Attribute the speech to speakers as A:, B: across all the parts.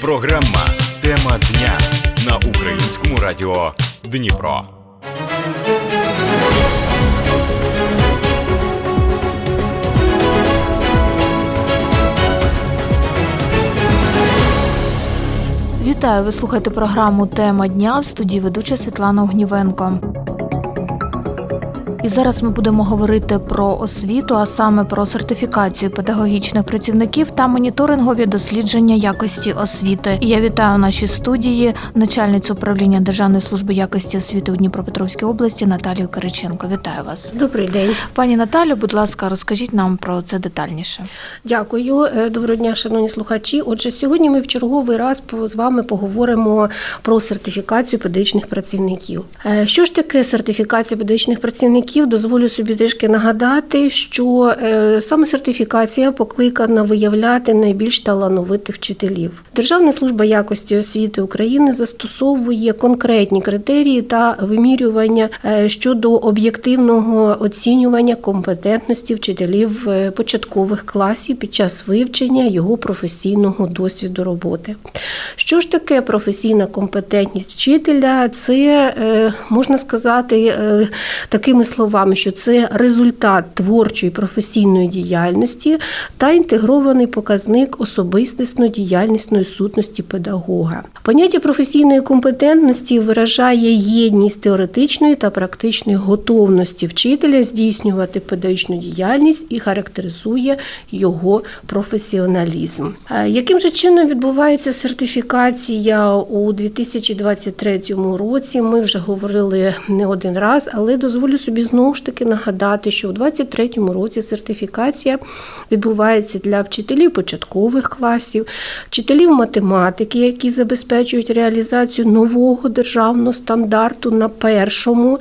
A: Програма Тема дня на українському радіо Дніпро.
B: Вітаю! Ви слухаєте програму Тема дня в студії ведуча Світлана Огнівенко. І зараз ми будемо говорити про освіту, а саме про сертифікацію педагогічних працівників та моніторингові дослідження якості освіти. І я вітаю в нашій студії начальницю управління Державної служби якості освіти у Дніпропетровській області Наталію Кириченко. Вітаю вас,
C: Добрий день,
B: пані Наталю. Будь ласка, розкажіть нам про це детальніше.
C: дякую. Е, Доброго дня, шановні слухачі. Отже, сьогодні ми в черговий раз з вами поговоримо про сертифікацію педагогічних працівників. Е, Що ж таке сертифікація педагогічних працівників? Дозволю собі трішки нагадати, що е, саме сертифікація покликана виявляти найбільш талановитих вчителів. Державна служба якості освіти України застосовує конкретні критерії та вимірювання е, щодо об'єктивного оцінювання компетентності вчителів е, початкових класів під час вивчення його професійного досвіду роботи. Що ж таке професійна компетентність вчителя? Це можна сказати такими словами, що це результат творчої професійної діяльності та інтегрований показник особистісно-діяльнісної сутності педагога. Поняття професійної компетентності виражає єдність теоретичної та практичної готовності вчителя здійснювати педагогічну діяльність і характеризує його професіоналізм. Е, Яким же чином відбувається сертифікація у 2023 році? Ми вже говорили не один раз, але дозволю собі знову ж таки нагадати, що у 2023 році сертифікація відбувається для вчителів початкових класів, вчителів математики, які забезпечують реалізацію нового державного стандарту на першому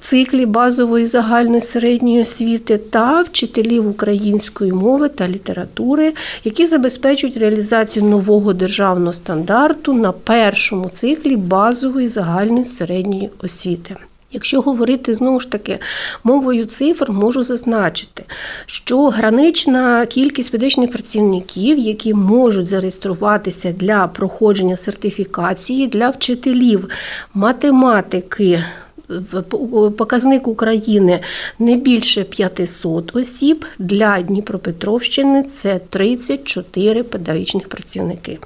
C: циклі базової загальної середньої освіти, та вчителів української мови та літератури, які забезпечують реалізацію нового державного стандарту на першому циклі базової загальної середньої освіти. Якщо говорити знову ж таки мовою цифр, можу зазначити, що гранична кількість медичних працівників, які можуть зареєструватися для проходження сертифікації для вчителів математики. Показник України не більше 500 осіб. Для Дніпропетровщини це 34 педагогічних працівники.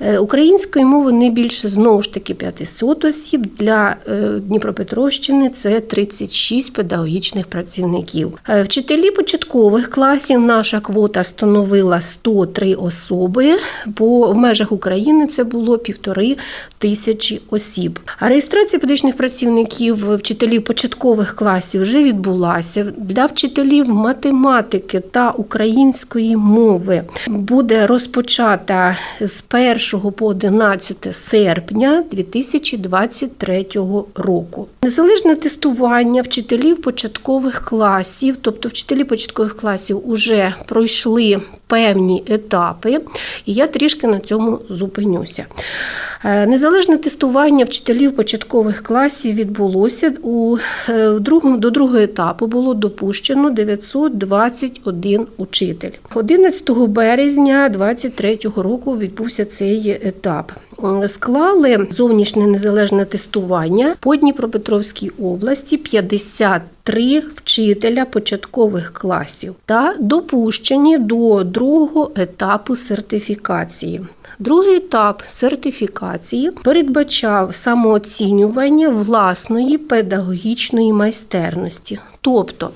C: Е, Української мови не більше знову ж таки 500 осіб. Для е, Дніпропетровщини це 36 педагогічних працівників. Е, Вчителі початкових класів наша квота становила 103 особи, бо в межах України це було півтори тисячі осіб. А реєстрація педагогічних працівників вчителів початкових класів вже відбулася. Для вчителів математики та української мови буде розпочата з 1 по 11 серпня 2023 року. Незалежне тестування вчителів початкових класів, тобто вчителі початкових класів, уже пройшли певні етапи, і я трішки на цьому зупинюся. Е, Незалежне тестування вчителів початкових класів відбулося у е, другому до другого етапу було допущено 921 учитель. 11 березня 2023 року відбувся цей етап. Е, Склали зовнішнє незалежне тестування по Дніпропетровській області 53 вчителя початкових класів та допущені до другого етапу сертифікації. Другий етап сертифікації передбачав самооцінювання власної педагогічної майстерності. Тобто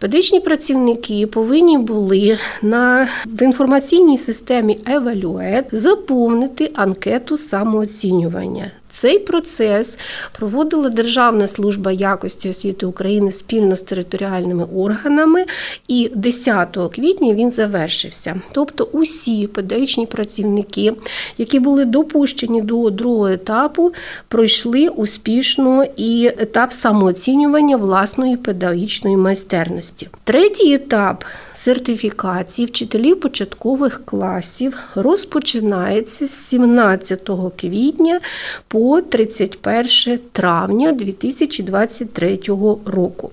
C: педагогічні працівники повинні були на в інформаційній системі Evaluate заповнити анкету самооцінювання. Цей процес проводила Державна служба якості освіти України спільно з територіальними органами, і 10 квітня він завершився. Тобто, усі педагогічні працівники, які були допущені до другого етапу, пройшли успішно і етап самооцінювання власної педагогічної майстерності. Третій етап сертифікації вчителів початкових класів розпочинається з 17 квітня по по 31 травня 2023 року.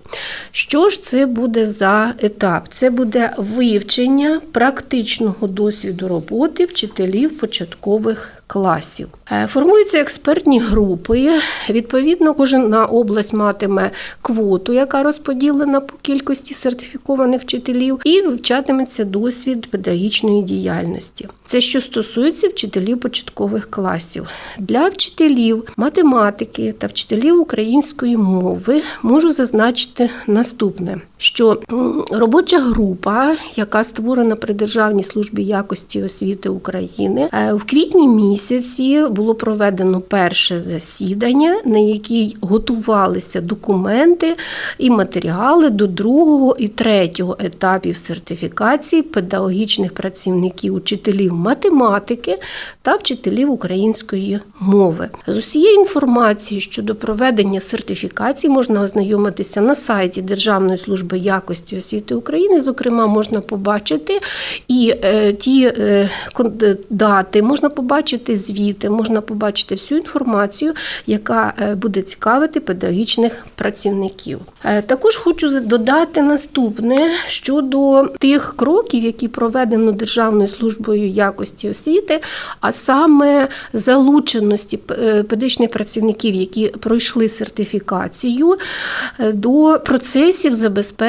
C: Що ж це буде за етап? Це буде вивчення практичного досвіду роботи вчителів початкових класів. Е, Формуються експертні групи. Відповідно, кожна область матиме квоту, яка розподілена по кількості сертифікованих вчителів, і вивчатиметься досвід педагогічної діяльності. Це що стосується вчителів початкових класів. Для вчителів математики та вчителів української мови можу зазначити наступне: що робоча група, яка створена при Державній службі якості освіти України, е, в квітні місяці було проведено перше засідання, на якій готувалися документи і матеріали до другого і третього етапів сертифікації педагогічних працівників, учителів математики та вчителів української мови. З усієї інформації щодо проведення сертифікації можна ознайомитися на сайті Державної служби якості освіти України. Зокрема, можна побачити і е, ті е, е, дати, можна побачити звіти, можна побачити всю інформацію, яка буде цікавити педагогічних працівників. Також хочу додати наступне щодо тих кроків, які проведено Державною службою якості освіти, а саме залученості педагогічних працівників, які пройшли сертифікацію до процесів забезпечення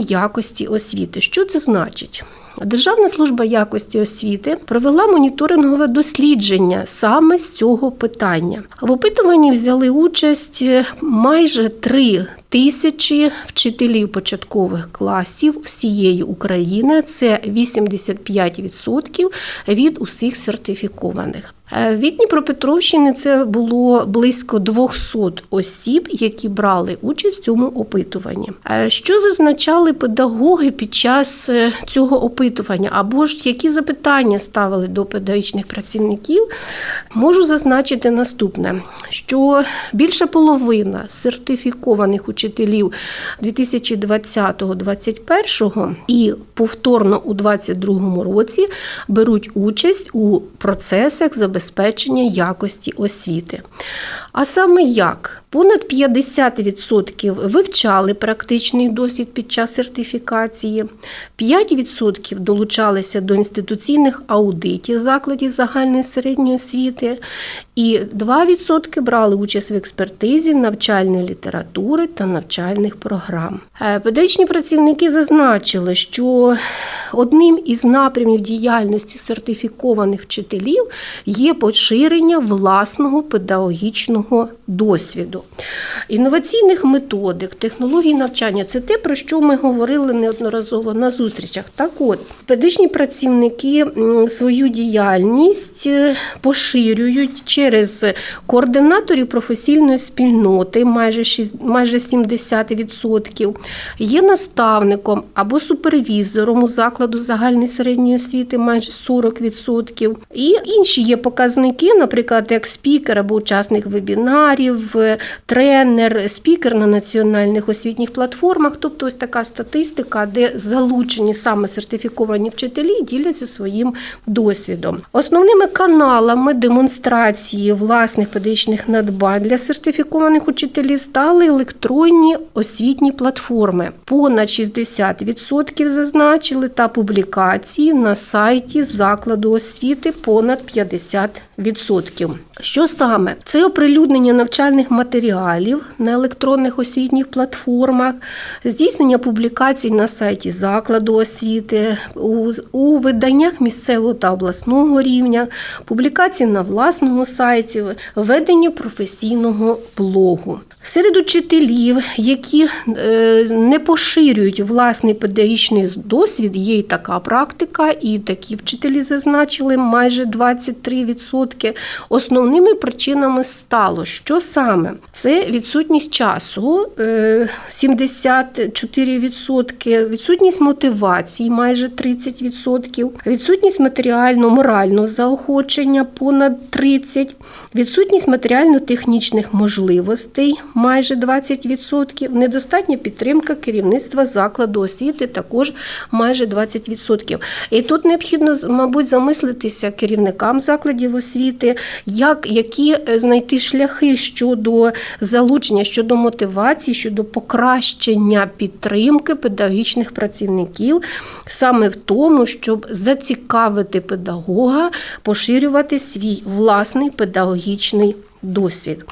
C: якості освіти. Що це значить? Державна служба якості освіти провела моніторингове дослідження саме з цього питання. В опитуванні взяли участь майже три тисячі вчителів початкових класів всієї України. Це 85% від усіх сертифікованих. Е, Від Дніпропетровщини це було близько 200 осіб, які брали участь в цьому опитуванні. Е, Що зазначали педагоги під час е, цього опитування, або ж які запитання ставили до педагогічних працівників, можу зазначити наступне: що більша половина сертифікованих учителів 2020-2021 і повторно у 2022 році беруть участь у процесах забезпечення якості освіти. А саме як? Понад 50% вивчали практичний досвід під час сертифікації, 5% долучалися до інституційних аудитів закладів загальної середньої освіти, і 2% брали участь в експертизі навчальної літератури та навчальних програм. Е, Педагогічні працівники зазначили, що одним із напрямів діяльності сертифікованих вчителів є поширення власного педагогічного досвіду. Інноваційних методик, технологій навчання це те, про що ми говорили неодноразово на зустрічах. Так от, педагогічні працівники свою діяльність е, поширюють через координаторів професійної спільноти, майже шість- майже 70%, є наставником або супервізором у закладу загальної середньої освіти, майже 40%. І інші є показники, наприклад, як спікер або учасник вебінарів, тренер, спікер на національних освітніх платформах. Тобто ось така статистика, де залучені саме сертифіковані вчителі, діляться своїм досвідом. Основними каналами демонстрації власних педагогічних надбань для сертифікованих учителів стали електронні освітні платформи. Понад 60% зазначили та публікації на сайті закладу освіти понад 50%. Що саме? Це оприлюднення навчальних матеріалів на електронних освітніх платформах, здійснення публікацій на сайті закладу освіти, у, у виданнях місцевого та обласного рівня, публікації на власному сайті, ведення професійного блогу. Серед учителів, які е, не поширюють власний педагогічний досвід, є й така практика, і такі вчителі зазначили майже 23%. Основними причинами стало, що саме? Це відсутність часу е, 74%, відсутність мотивації майже 30%, відсутність матеріально-морального заохочення понад 30%, 19, відсутність матеріально-технічних можливостей майже 20%, недостатня підтримка керівництва закладу освіти також майже 20%. І тут необхідно, мабуть, замислитися керівникам закладів освіти, як, які е, знайти шляхи щодо залучення, щодо мотивації, щодо покращення підтримки педагогічних працівників саме в тому, щоб зацікавити педагога поширювати свій власний педагогічний досвід.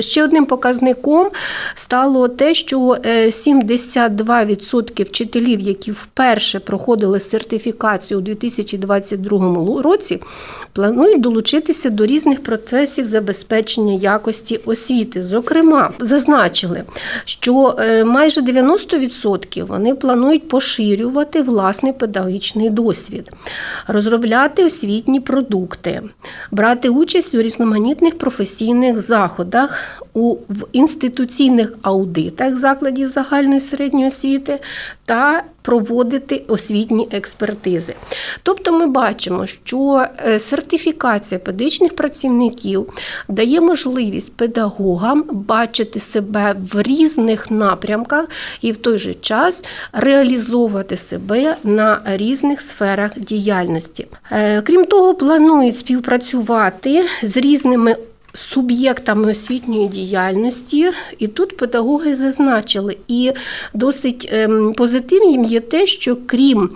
C: Ще одним показником стало те, що е, 72% вчителів, які вперше проходили сертифікацію у 2022 році, планують долучитися до різних процесів забезпечення якості освіти. Зокрема, зазначили, що е, майже 90% вони планують поширювати власний педагогічний досвід, розробляти освітні продукти, брати участь у різноманітних професійних заходах, у в інституційних аудитах закладів загальної середньої освіти та проводити освітні експертизи. Тобто ми бачимо, що е, сертифікація педагогічних працівників дає можливість педагогам бачити себе в різних напрямках і в той же час реалізовувати себе на різних сферах діяльності. Е, Крім того, планують співпрацювати з різними суб'єктами освітньої діяльності, і тут педагоги зазначили, і досить ем, позитивним є те, що крім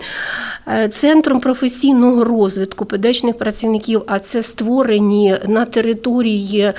C: е, центром професійного розвитку педагогічних працівників, а це створені на території е,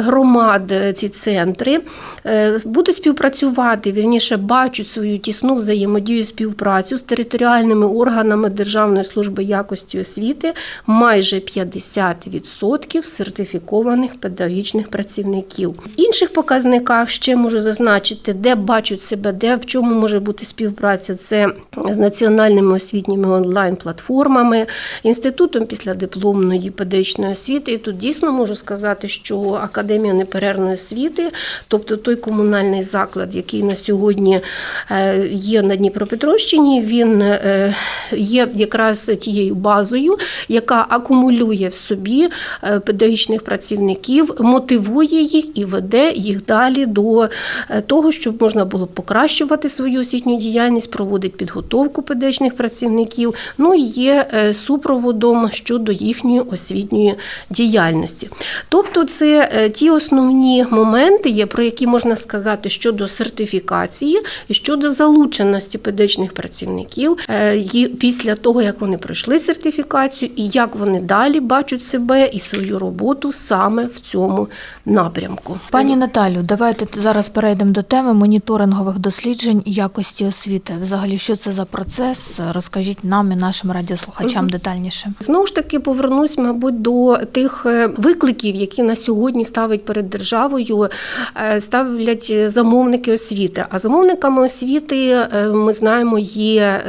C: громад ці центри, е, будуть співпрацювати, вірніше бачать свою тісну взаємодію співпрацю з територіальними органами Державної служби якості освіти. Майже 50% сертифікованих педагогічних працівників. В інших показниках ще можу зазначити, де бачать себе, де в чому може бути співпраця. Це з національними освітніми онлайн-платформами, інститутом післядипломної педагогічної освіти. І тут дійсно можу сказати, що Академія неперервної освіти, тобто той комунальний заклад, який на сьогодні е, є на Дніпропетровщині, він е, є якраз тією базою, яка акумулює в собі е, педагогічних працівників, мотивує їх і веде їх далі до е, того, щоб можна було покращувати свою освітню діяльність, проводить підготовку педагогічних працівників, ну і є е, супроводом щодо їхньої освітньої діяльності. Тобто, це е, ті основні моменти, є, про які можна сказати щодо сертифікації і щодо залученості педагогічних працівників після того, як вони пройшли сертифікацію, і як вони далі бачать себе і свою роботу саме в цьому напрямку.
B: Пані Наталю, давайте зараз перейдемо до теми моніторингових досліджень якості освіти. Взагалі, що це за процес? Розкажіть нам і нашим радіослухачам детальніше.
C: Знову ж таки повернусь, мабуть, до тих е, викликів, які на сьогодні ставить перед державою, е, ставлять замовники освіти. А замовниками освіти е, ми знаємо, є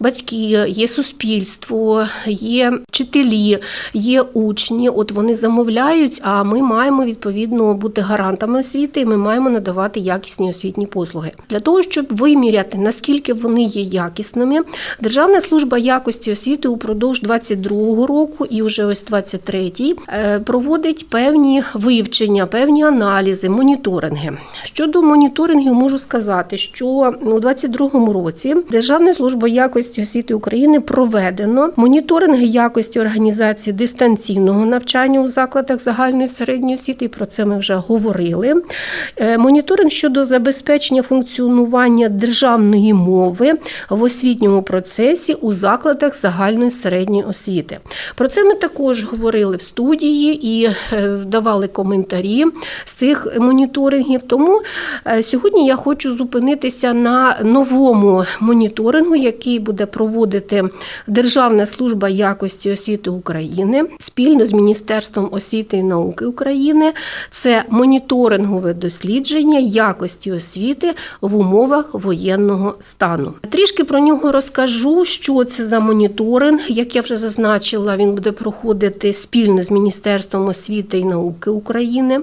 C: батьки, є суспільство, є вчителі, є учні. От вони замовляють, а ми маємо відповідно бути гарантами освіти, і ми маємо надавати якісні освітні послуги. Для того, щоб виміряти, наскільки вони є якісними, Державна служба якості освіти упродовж 22 року і вже ось 23-й е, проводить певні вивчення, певні аналізи, моніторинги. Щодо моніторингів, можу сказати, що у 22 році Державною службою якості освіти України проведено моніторинги якості організації дистанційного навчання у закладах загальної середньої освіти. І про це ми вже говорили. Е, Моніторинг щодо забезпечення функціонування державної мови в освітньому процесі у закладах загальної середньої освіти. Про це ми також говорили в студії і е, давали коментарі з цих моніторингів. Тому е, сьогодні я хочу зупинитися на новому моніторингу, який буде проводити Державна служба якості освіти України спільно з Міністерством освіти і науки України. Це моніторингове дослідження якості освіти в умовах воєнного стану. Трішки про нього розкажу, що це за моніторинг. Як я вже зазначила, він буде проходити спільно з Міністерством освіти і науки України,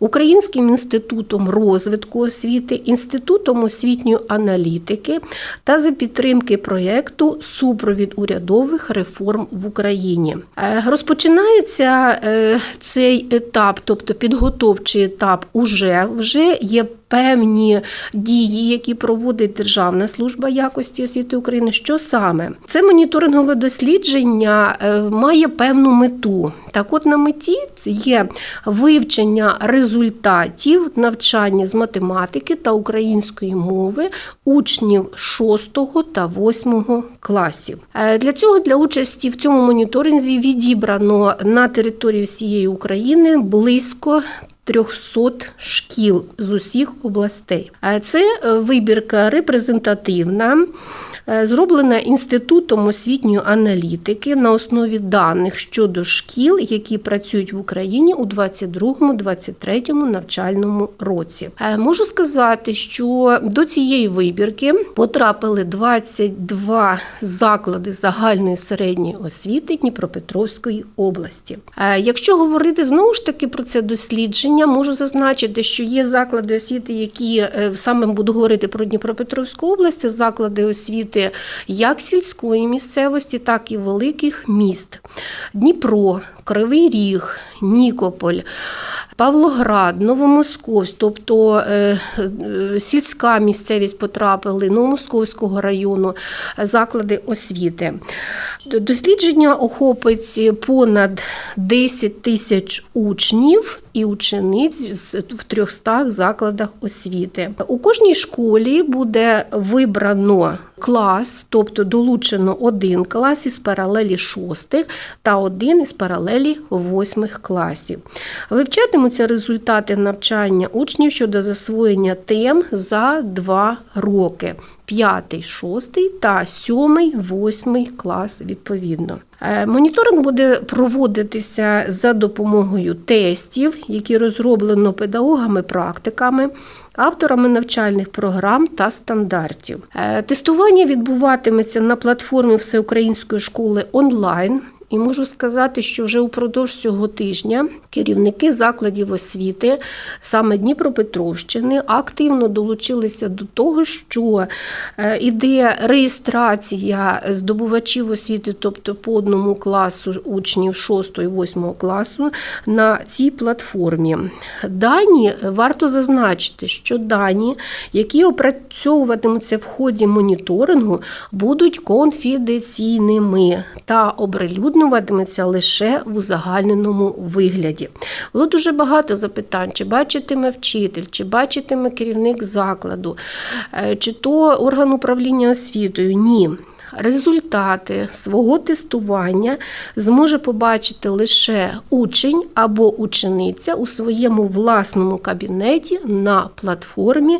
C: Українським інститутом розвитку освіти, Інститутом освітньої аналітики та за підтримки проєкту Супровід урядових реформ в Україні. Е, Розпочинається е, цей цей етап, тобто підготовчий етап, уже вже є певні дії, які проводить Державна служба якості освіти України. Що саме? Це моніторингове дослідження е, має певну мету. Так, от на меті є вивчення результатів навчання з математики та української мови учнів 6 та 8 класів. Е, Для цього для участі в цьому моніторинзі відібрано на території всієї України близько 300 шкіл з усіх областей. Це е, вибірка репрезентативна. е, Зроблена інститутом освітньої аналітики на основі даних щодо шкіл, які працюють в Україні у 22-23 навчальному році. Е, Можу сказати, що до цієї вибірки потрапили 22 заклади загальної середньої освіти Дніпропетровської області. Якщо говорити знову ж таки про це дослідження, можу зазначити, що є заклади освіти, які е, саме буду говорити про Дніпропетровську область, це заклади освіти як сільської місцевості, так і великих міст. Дніпро, Кривий Ріг, Нікополь. Павлоград, Новомосковськ, тобто е, е, сільська місцевість потрапили Новомосковського району, е, заклади освіти. Дослідження охопить понад 10 тисяч учнів і учениць в 300 закладах освіти. У кожній школі буде вибрано клас, тобто долучено один клас із паралелі шостих та один із паралелі восьмих класів. Вивчатимуться результати навчання учнів щодо засвоєння тем за два роки. П'ятий, шостий та сьомий, восьмий клас відповідно. Е, Моніторинг буде проводитися за допомогою тестів, які розроблено педагогами-практиками, авторами навчальних програм та стандартів. Е, Тестування відбуватиметься на платформі Всеукраїнської школи онлайн. І можу сказати, що вже упродовж цього тижня керівники закладів освіти, саме Дніпропетровщини, активно долучилися до того, що е, іде реєстрація здобувачів освіти, тобто по одному класу учнів 6 і 8 класу на цій платформі. Дані варто зазначити, що дані, які опрацьовуватимуться в ході моніторингу, будуть конфіденційними та оприлюднюватимуться лише в узагальненому вигляді. Було дуже багато запитань: чи бачитиме вчитель, чи бачитиме керівник закладу, е, чи то орган управління освітою. Ні. Результати свого тестування зможе побачити лише учень або учениця у своєму власному кабінеті на платформі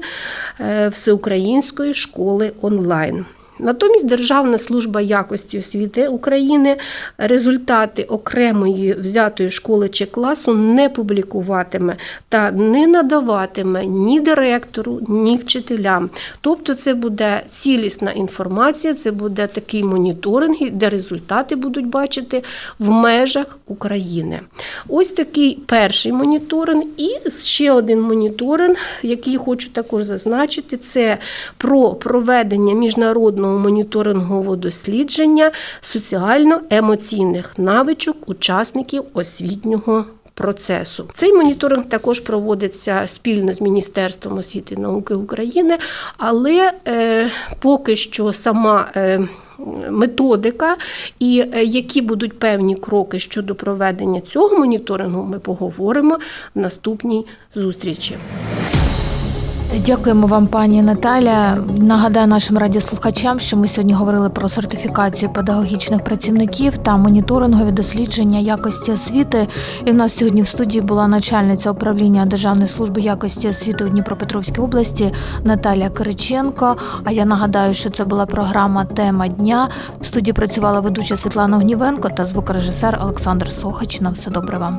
C: е, Всеукраїнської школи онлайн. Натомість Державна служба якості освіти України результати окремої взятої школи чи класу не публікуватиме та не надаватиме ні директору, ні вчителям. Тобто, це буде цілісна інформація, це буде такий моніторинг, де результати будуть бачити в межах України. Ось такий перший моніторинг, і ще один моніторинг, який хочу також зазначити, це про проведення міжнародного моніторингового дослідження соціально-емоційних навичок учасників освітнього. Процесу цей моніторинг також проводиться спільно з Міністерством освіти і науки України, але е, поки що сама е, методика і е, які будуть певні кроки щодо проведення цього моніторингу, ми поговоримо в наступній зустрічі.
B: Дякуємо вам, пані Наталя. Нагадаю нашим радіослухачам, що ми сьогодні говорили про сертифікацію педагогічних працівників та моніторингові дослідження якості освіти. І в нас сьогодні в студії була начальниця управління Державної служби якості освіти у Дніпропетровській області Наталя Кириченко. А я нагадаю, що це була програма Тема дня. В студії працювала ведуча Світлана Гнівенко та звукорежисер Олександр Сохач. На все добре вам.